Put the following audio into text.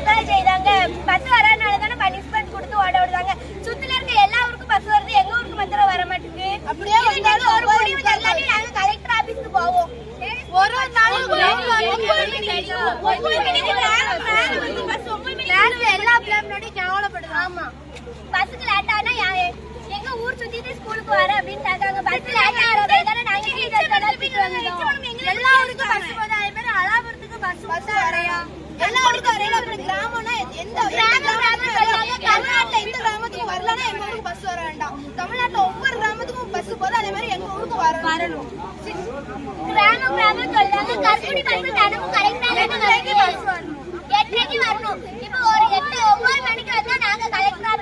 அதான் செய்தாங்க? பஸ் வரனால தானே பனிஷ்மெண்ட் கொடுத்து ஓட விடுறாங்க. சுத்தில இருக்க எல்லா ஊருக்கும் பஸ் வருது எங்க ஊருக்கு மாத்திரம் வர மாட்டேங்குது. அப்படியே ஒரு முடிவு தரலாட்டி நாங்க கலெக்டர் ஆபீஸ்க்கு போவோம். ஒரு ஒரு நாளும் எல்லா பிள்ளைங்களோடய கேவலப்படுது. ஆமா. பஸ்ஸுக்கு லேட் ஆனா எங்க ஊர் சுத்திட்டு ஸ்கூலுக்கு வர அப்படின்னு தாங்க பஸ் லேட் ஆறதே தானே நாங்க எல்லா ஊருக்கும் பஸ் போகுது அதே மாதிரி அலாபுரத்துக்கு பஸ் பஸ் வரையா என்ன பொறுத்த எந்த தமிழ்நாட்டுல இந்த கிராமத்துக்கு பஸ் வர வேண்டாம். தமிழ்நாட்டுல ஒவ்வொரு கிராமத்துக்கும் பஸ் போது அதே மாதிரி எங்க ஊருக்கு எட்டு ஒன்பது மணிக்கு வந்தா நாங்க கலெக்டர்